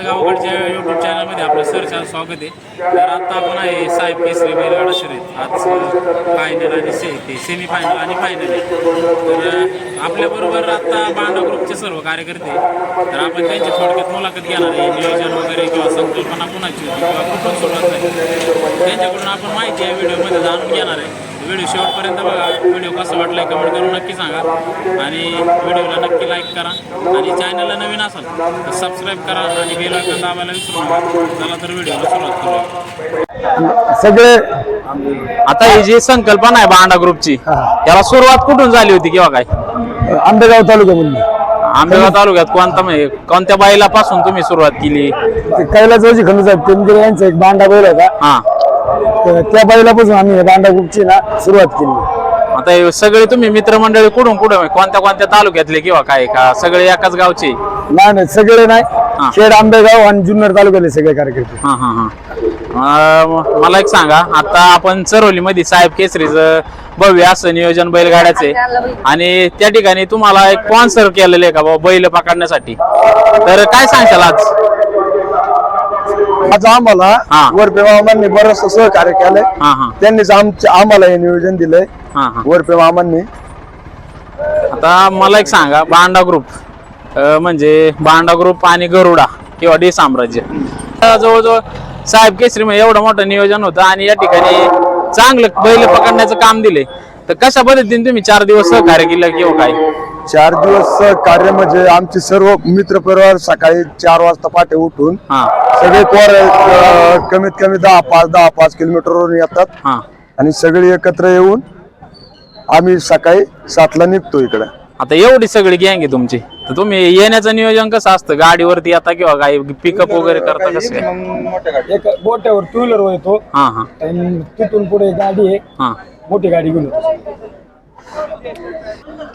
आज गावाकडच्या यूट्यूब चॅनलमध्ये आपलं सरचं स्वागत आहे. तर आता आपण आहे साहेब केसरी बैलगाडा शर्यत आज फायनल आणि से ते सेमी फायनल आणि फायनल आहे. तर आपल्याबरोबर आता बांडा ग्रुपचे सर्व कार्यकर्ते तर आपण त्यांची थोडक्यात मुलाखत घेणार आहे. नियोजन वगैरे कुणाची होती? किंवा कुठून सुरुवात झाली? त्यांच्याकडून आपण माहिती या व्हिडिओमध्ये जाणून घेणार आहे. व्हिडिओ शेवटपर्यंत बघा. व्हिडिओ कसा वाटलाय कमेंट करून नक्की सांगा. आणि व्हिडिओला नक्की लाईक करा. आणि चॅनलला नवीन असाल तर सबस्क्राईब करा आणि बेल आयकॉन दाबायला विसरू नका. चला तर व्हिडिओला सुरुवात करूया. सगळे आता ही जी संकल्पना आहे बांडा ग्रुपची त्याला सुरुवात कुठून झाली होती किंवा काय? आंबेगाव तालुक्यामधून. आंबेगाव तालुक्यात कोणता म्हणजे कोणत्या बैलापासून तुम्ही सुरुवात केली? ते कैलासवाची खंड साहेब तेमगिरे यांचा एक बांडा बैल होता. हा. तर त्या बैलापासून आम्ही हे बांडा ग्रुपची ना सुरुवात केली. आता हे सगळे तुम्ही मित्रमंडळी कुठून कुठं म्हणजे कोणत्या कोणत्या तालुक्यातले किंवा काय का? सगळे एकाच गावचे? नाही नाही सगळे नाही. खेड आंबेगाव आणि जुन्नर तालुक्यातले सगळे कार्यकर्ते. हा हा हा. अं, मला एक सांगा आता आपण चरोली मध्ये साहेब केसरीचं भव्य असं नियोजन बैलगाड्याचे. आणि त्या ठिकाणी तुम्हाला एक स्पॉन्सर केलेलं आहे का बाबा बैल पकडण्यासाठी? तर काय सांगशाल आज? आज आम्हाला हा. वरपे मामांनी बरंचसं सहकार्य केलंय. हा हा. त्यांनीच आमचे आम्हाला हे नियोजन दिलंय. हा हा. वरपे मामांनी. आता मला एक सांगा बांडा ग्रुप अं, म्हणजे बांडा ग्रुप आणि गरुडा किंवा डी साम्राज्य. अं, जवळजवळ साहेब केसरी मध्ये एवढं मोठं नियोजन होतं आणि या ठिकाणी चांगलं बैल पकडण्याचं काम दिले तर कशा पद्धतीने तुम्ही चार दिवस सहकार्य केलं किंवा काय? चार दिवस कार्य म्हणजे आमचे सर्व मित्र परिवार सकाळी चार वाजता पाठे उठून हा. सगळे पोर अं, कमीत कमी दहा पाच दहा पाच किलोमीटरवरून येतात. हा. आणि सगळे एकत्र येऊन आम्ही सकाळी सातला निघतो इकडे. आता एवढी सगळी गँग आहे तुमची. तर तुम्ही येण्याचं नियोजन कसं असतं? गाडीवरती येता किंवा काय पिकअप वगैरे करता कसं काय? एक बोट्यावर टू व्हीलर येतो. हा हा. आणि तिथून पुढे गाडी आहे. हा. मोठी गाडी घेऊन येतो.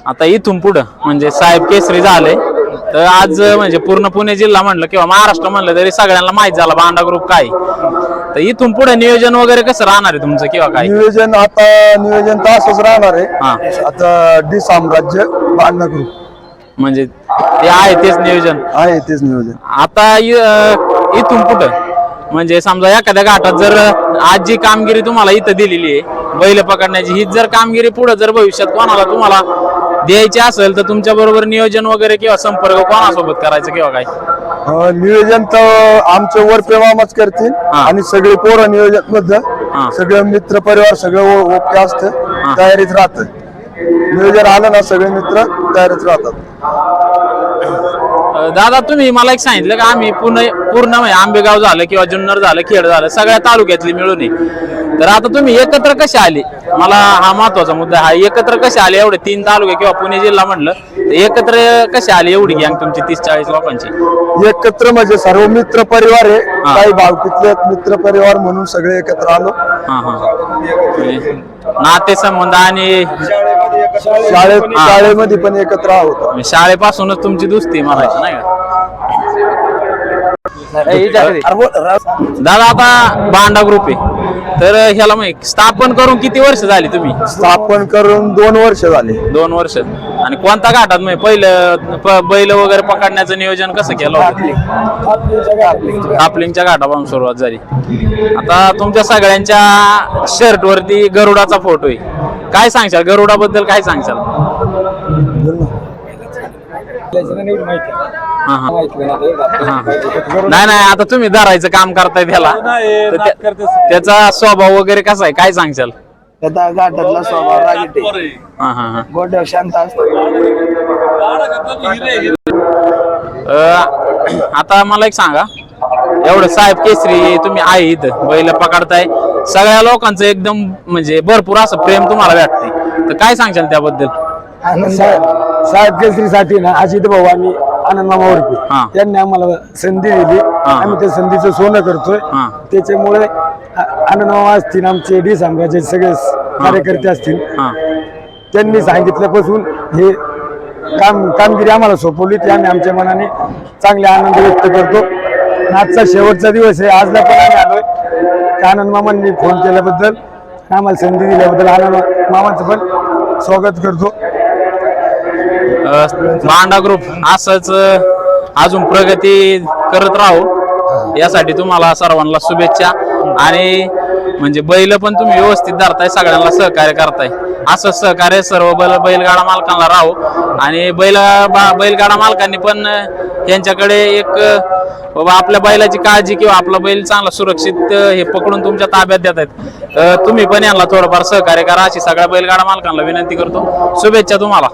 आता इथून पुढं म्हणजे साहेब केसरी झाले. तर आज म्हणजे पूर्ण पुणे जिल्हा म्हणलं किंवा महाराष्ट्र म्हणलं तरी सगळ्यांना माहीत झाला बांडा ग्रुप काय तर इथून पुढे नियोजन वगैरे कसं राहणार आहे तुमचं किंवा काय? नियोजन आता नियोजन तर असंच राहणार हा. आहे आता डी साम्राज्य बांधणा ग्रुप म्हणजे ते आहे तेच नियोजन. आहे तेच नियोजन. आता इ- इथून पुढं. म्हणजे समजा एखाद्या घाटात जर आज जी कामगिरी तुम्हाला इथं दिलेली आहे बैल पकडण्याची ही जर कामगिरी पुढे जर भविष्यात कोणाला तुम्हाला द्यायची असेल तर तुमच्या बरोबर नियोजन वगैरे किंवा संपर्क कोणासोबत करायचं किंवा काय? नियोजन तर आमचे वरपे मामाच करतील. आणि सगळे पोरं नियोजन. मध्ये सगळं मित्र परिवार सगळं ओके असतं तयारीत राहत नियोजन आलं ना सगळे मित्र तयारीत राहतात दादा तुम्ही मला एक सांगितलं का आम्ही पूर्ण पूर्ण म्हणजे आंबेगाव झालं किंवा जुन्नर झालं खेड झालं सगळ्या तालुक्यातली मिळून आहे. तर आता तुम्ही एकत्र कसे आले? मला हा महत्त्वाचा मुद्दा. हा एकत्र कसे आले? एवढे तीन तालुके किंवा पुणे जिल्हा म्हणलं तर एकत्र कसे आले एवढी गँग तुमची तीस चाळीस लोकांची? एकत्र म्हणजे सर्व मित्र परिवार आहे. काही भावकीतले मित्र परिवार म्हणून सगळे एकत्र आलो. हा हा. म्हणजे नातेसंबंध आणि शाळेत हा. शाळेमध्ये पण एकत्र आहोत. म्हणजे शाळेपासूनच तुमची दुस्ती म्हणायची नाही का? दादा आता बांडा ग्रुप आहे. तर ह्याला मग स्थापन करून किती वर्ष झाली तुम्ही? स्थापन करून दोन वर्ष झाले. दोन वर्ष. आणि कोणत्या घाटात म्हणजे पहिलं प- बैल वगैरे पकडण्याचं नियोजन कसं केलं होतं? कापलिंगच्या घाटापासून सुरुवात झाली. आता तुमच्या सगळ्यांच्या शर्ट वरती गरुडाचा फोटो आहे. काय सांगशाल? गरुडाबद्दल काय सांगशाल? हा, हा. हा. नाही नाही आता तुम्ही धरायचं काम करताय त्याला. तर त्या- त्याचा स्वभाव वगैरे कसा आहे? काय सांगशाल? त्याचा घाटातला स्वभाव रागीट आहे. हा हा हा. गोड्या शांत असतो. अं, आता मला एक सांगा. एवढं साहेब केसरी तुम्ही आहे इथं बैल पकडताय. सगळ्या लोकांचं एकदम म्हणजे भरपूर असं प्रेम तुम्हाला भेटते तर काय सांगशाल त्याबद्दल? साहेब साहेब केसरीसाठी ना अजित भाऊ आणि आनंद मामा हा. उर्फे त्यांनी आम्हाला संधी दिली. आम्ही त्या संधीचं सोनं करतोय. हा. त्याच्यामुळे मामा असतील आमचे डी साम्राज्याचे सगळे कार्यकर्ते असतील हा. त्यांनी सांगितल्यापासून हे काम कामगिरी आम्हाला सोपवली. ती आम्ही आमच्या मनाने चांगले आनंद व्यक्त करतो. आजचा शेवटचा दिवस आहे. आजला पण आम्ही आलोय. त्या आनंद मामांनी फोन केल्याबद्दल आम्हाला संधी दिल्याबद्दल आनंद मामाचं पण स्वागत करतो. भांडा ग्रुप असंच अजून प्रगती करत राहू. यासाठी तुम्हाला सर्वांना शुभेच्छा. आणि म्हणजे बैल पण तुम्ही व्यवस्थित धरताय सगळ्यांना सहकार्य करताय. असं सहकार्य सर्व बैल बैलगाडा मालकांना राहो. आणि बैल बा- बैलगाडा मालकांनी पण यांच्याकडे एक बाबा आपल्या बैलाची काळजी किंवा आपला बैल चांगला सुरक्षित हे पकडून तुमच्या ताब्यात देत आहेत. तुम्ही पण यांना थोडंफार सहकार्य करा अशी सगळ्या बैलगाडा मालकांना विनंती करतो. शुभेच्छा तुम्हाला.